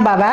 বাবা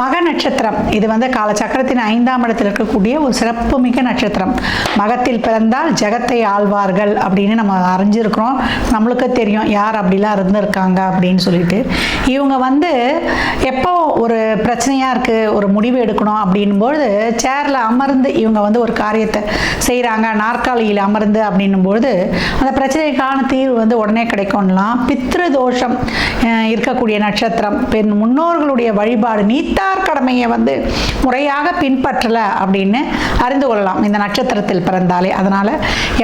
மக நட்சத்திரம். இது வந்து காலச்சக்கரத்தின் ஐந்தாம் இடத்தில் இருக்கக்கூடிய ஒரு சிறப்புமிக்க நட்சத்திரம். மகத்தில் பிறந்தால் ஜெகத்தை ஆழ்வார்கள் அப்படின்னு நம்ம அறிஞ்சிருக்கிறோம். நம்மளுக்கு தெரியும் யார் அப்படிலாம் இருந்திருக்காங்க அப்படின்னு சொல்லிட்டு. இவங்க வந்து எப்போ ஒரு பிரச்சனையாக இருக்குது ஒரு முடிவு எடுக்கணும் அப்படின்பொழுது சேரில் அமர்ந்து இவங்க வந்து ஒரு காரியத்தை செய்கிறாங்க நாற்காலியில் அமர்ந்து அப்படின்னும்பொழுது அந்த பிரச்சனைக்கான தீர்வு வந்து உடனே கிடைக்கும்லாம். பித்ரு தோஷம் இருக்கக்கூடிய நட்சத்திரம். பெண் முன்னோர்களுடைய வழிபாடு நீத்தார் கடமையை வந்து முறையாக பின்பற்றலை அப்படின்னு அறிந்து கொள்ளலாம். இந்த நட்சத்திரத்தில் பிறந்தாலே. அதனால்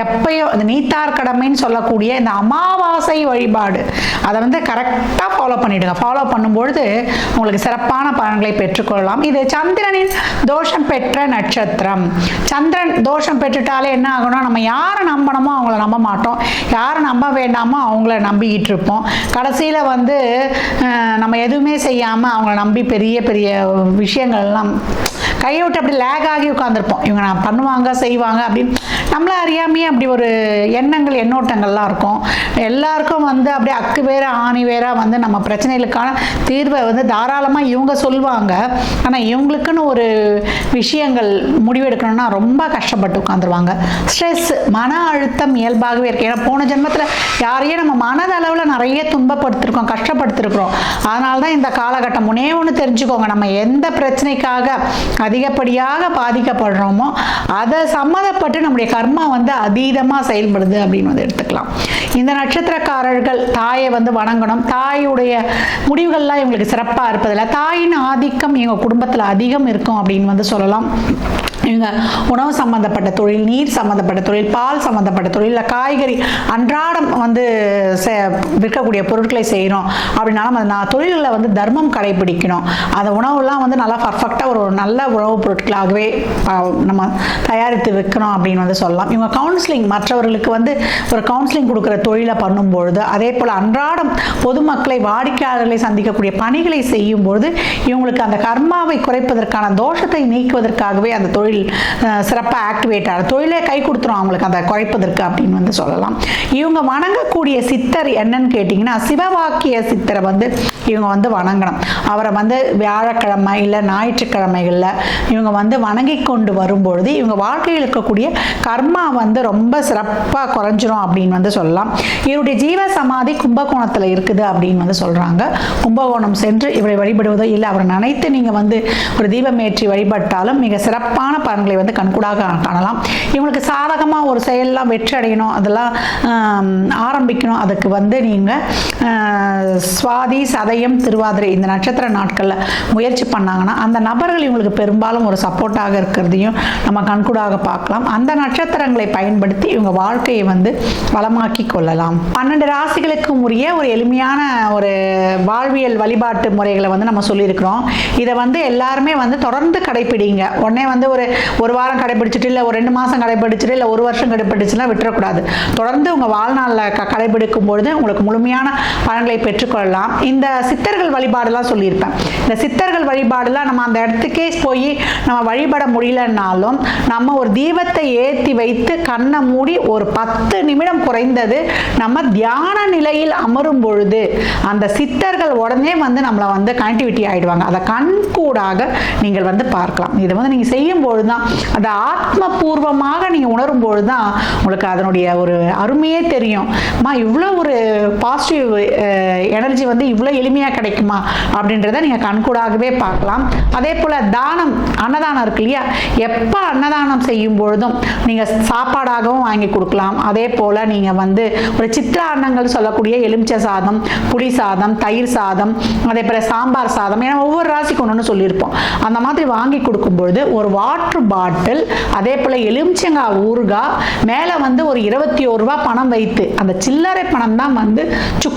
எப்பயும் இந்த நீத்தார் கடமைன்னு சொல்லக்கூடிய இந்த அமாவாசை வழிபாடு அதை வந்து கரெக்டாக ஃபாலோ பண்ணிடுங்க. ஃபாலோ பண்ணும்பொழுது உங்களுக்கு சிறப்பான பலன்களை பெற்றுக்கொள்ளலாம் இது சந்திரனின் தோஷம் பெற்ற நட்சத்திரம். சந்திரன் தோஷம் பெற்றுட்டாலே என்ன ஆகும்னா நம்ம யாரை நம்பணுமோ அவங்கள நம்ப மாட்டோம். யாரை நம்ப வேண்டாமோ அவங்கள நம்பிக்கிட்டு இருப்போம். கடைசியில் வந்து நம்ம எதுவுமே செய்யாமல் அவங்கள நம்பி பெரிய பெரிய விஷயங்கள்லாம் கையை விட்டு அப்படி லேக் ஆகி உட்காந்துருப்போம் இவங்க நான் பண்ணுவாங்க செய்வாங்க அப்படின்னு நம்மள அறியாமையே அப்படி ஒரு எண்ணங்கள் எண்ணோட்டங்கள்லாம் இருக்கும். எல்லாருக்கும் வந்து அப்படியே அக்கு வேற ஆணி வேற வந்து நம்ம பிரச்சனைகளுக்கான தீர்வை வந்து தாராளமாக இவங்க சொல்லுவாங்க ஆனால் இவங்களுக்குன்னு ஒரு விஷயங்கள் முடிவெடுக்கணும்னா ரொம்ப கஷ்டப்பட்டு உட்காந்துருவாங்க ஸ்ட்ரெஸ் மன அழுத்தம் இயல்பாகவே இருக்கு. ஏன்னா போன ஜென்மத்தில் யாரையும் நம்ம மனதளவில் நிறைய துன்பப்படுத்திருக்கோம் கஷ்டப்படுத்திருக்கிறோம். அதனால தான் இந்த காலகட்டம். ஒன்றே ஒன்று தெரிஞ்சுக்கோங்க. நம்ம எந்த பிரச்சனைக்காக அதிகப்படியாக பாதிக்கப்படுறோமோ அதை சம்மதப்பட்டு நம்முடைய கர்மா வந்து அதீதமாக செயல்படுது அப்படின்னு வந்து எடுத்துக்கலாம். இந்த நட்சத்திரக்காரர்கள் தாயை வந்து வணங்கணும். தாயுடைய முடிவுகள்லாம் இவங்களுக்கு சிறப்பாக இருப்பதில்லை. தாயின் ஆதிக்கம் எங்கள் குடும்பத்தில் அதிகம் இருக்கும் அப்படின்னு வந்து சொல்லலாம். இவங்க உணவு சம்மந்தப்பட்ட தொழில் நீர் சம்மந்தப்பட்ட தொழில் பால் சம்மந்தப்பட்ட தொழில் இல்லை காய்கறி அன்றாடம் வந்து செ- விற்கக்கூடிய பொருட்களை செய்கிறோம் அப்படின்னாலும் அந்த நான் தொழில்களை வந்து தர்மம் கடைபிடிக்கணும். அந்த உணவுலாம் வந்து நல்லா பர்ஃபெக்டாக ஒரு நல்ல உணவுப் பொருட்களாகவே நம்ம தயாரித்து வைக்கணும் அப்படின்னு வந்து சொல்லலாம். இவங்க கவுன்சிலிங் மற்றவர்களுக்கு வந்து ஒரு கவுன்சிலிங் கொடுக்குற தொழிலை பண்ணும்பொழுது அதே போல் அன்றாடம் பொதுமக்களை வாடிக்கையாளர்களை சந்திக்கக்கூடிய பணிகளை செய்யும்பொழுது இவங்களுக்கு அந்த கர்மாவை குறைப்பதற்கான தோஷத்தை நீக்குவதற்காகவே அந்த தொழில் சிறப்பாக ஆக்டிவேட் ஆகிற தொழிலே கை கொடுத்துரும் அவங்களுக்கு அதை குறைப்பதற்கு அப்படின்னு வந்து சொல்லலாம். இவங்க வணங்கக்கூடிய சித்தர் என்னன்னு கேட்டிங்கன்னா சிவவாக்கிய சித்தரை வந்து இவங்க வந்து வணங்கணும். அவரை வந்து வியாழக்கிழமை இல்லை ஞாயிற்றுக்கிழமைகளில் இவங்க வந்து வணங்கி கொண்டு வரும்பொழுது இவங்க வாழ்க்கையில் இருக்கக்கூடிய கர்மா வந்து ரொம்ப சிறப்பாக குறைஞ்சிரும் அப்படின்னு வந்து சொல்லலாம். இவருடைய ஜீவ சமாதி கும்பகோணத்தில் இருக்குது அப்படின்னு வந்து சொல்கிறாங்க கும்பகோணம் சென்று இவரை வழிபடுவதோ இல்லை அவரை நினைத்து நீங்கள் வந்து ஒரு தீபம் ஏற்றி வழிபட்டாலும் மிக சிறப்பான பலன்களை வந்து கண்கூடாக காணலாம். இவங்களுக்கு சாதகமாக ஒரு செயல்லாம் வெற்றி அடையணும் அதெல்லாம் ஆரம்பிக்கணும். அதுக்கு வந்து நீங்கள் சுவாதி சதயம் திருவாதிரை இந்த நட்சத்திர நாட்களில் முயற்சி பண்ணாங்கன்னா அந்த நபர்கள் இவங்களுக்கு பெரும்பாலும் ஒரு சப்போர்ட்டாக இருக்கிறதையும் நம்ம கண்கூடாக பார்க்கலாம். அந்த நட்சத்திரங்களை பயன்படுத்தி இவங்க வாழ்க்கையை வந்து வளமாக்கி கொள்ளலாம். பன்னெண்டு ராசிகளுக்கும் உரிய ஒரு எளிமையான ஒரு வாழ்வியல் வழிபாட்டு முறைகளை வந்து நம்ம சொல்லியிருக்கிறோம். இதை வந்து எல்லாருமே வந்து தொடர்ந்து கடைப்பிடிங்க உடனே வந்து ஒரு ஒரு வாரம் கடைப்பிடிச்சிட்டு இல்லை ஒரு ரெண்டு மாதம் கடைப்பிடிச்சிட்டு இல்லை ஒரு வருஷம் கடைப்பிடிச்சுலாம் விட்டுறக்கூடாது. தொடர்ந்து உங்கள் வாழ்நாளில் க கடைபிடிக்கும் பொழுது உங்களுக்கு முழுமையான பலன்களை பெற்றுக்கொள்ளலாம். இந்த சித்தர்கள் வழிபாடுலாம் சொல்லியிருப்பேன். இந்த சித்தர்கள் வழிபாடுலாம் நம்ம அந்த இடத்துக்கே போய் நம்ம வழிபட முடியலன்னாலும் நம்ம ஒரு தீபத்தை ஏற்றி வைத்து கண்ணை மூடி ஒரு பத்து நிமிடம் குறைந்தது நம்ம தியான நிலையில் அமரும் பொழுது அந்த சித்தர்கள் உடனே வந்து நம்மளை வந்து கனெக்டிவிட்டி ஆகிடுவாங்க அதை கண்கூடாக நீங்கள் வந்து பார்க்கலாம். இதை வந்து நீங்கள் செய்யும் பொழுது தான் அந்த ஆத்மபூர்வமாக நீங்கள் உணரும் பொழுது தான் உங்களுக்கு அதனுடைய ஒரு அருமையே தெரியும். அம்மா இவ்வளோ ஒரு பாசிட்டிவ் எனர்ஜி வந்து இவ்வளோ எளிமையாக கிடைக்குமா அப்படின்றத நீங்கள் கண்கூடாகவே பார்க்கலாம். அதே போல் தானம் அன்னதானம் இருக்கு இல்லையா? எப்போ அன்னதானம் செய்யும் பொழுதும் நீங்கள் சாப்பாடாகவும் வாங்கி கொடுக்கலாம். அதே போல் நீங்கள் வந்து ஒரு சித்திர அன்னங்கள் சொல்லக்கூடிய எலுமிச்சை சாதம் புளி சாதம் தயிர் சாதம் அதே போல் சாம்பார் சாதம் ஏன்னா ஒவ்வொரு ராசிக்கு ஒன்று சொல்லியிருப்போம். அந்த மாதிரி வாங்கி கொடுக்கும்பொழுது ஒரு வாட்டர் பாட்டில் அதே போல் எலுமிச்சங்காய் ஊறுகாய் மேலே வந்து ஒரு இருபத்தி ஒரு ரூபா பணம் வைத்து அந்த சில்லறை பணம் தான் வந்து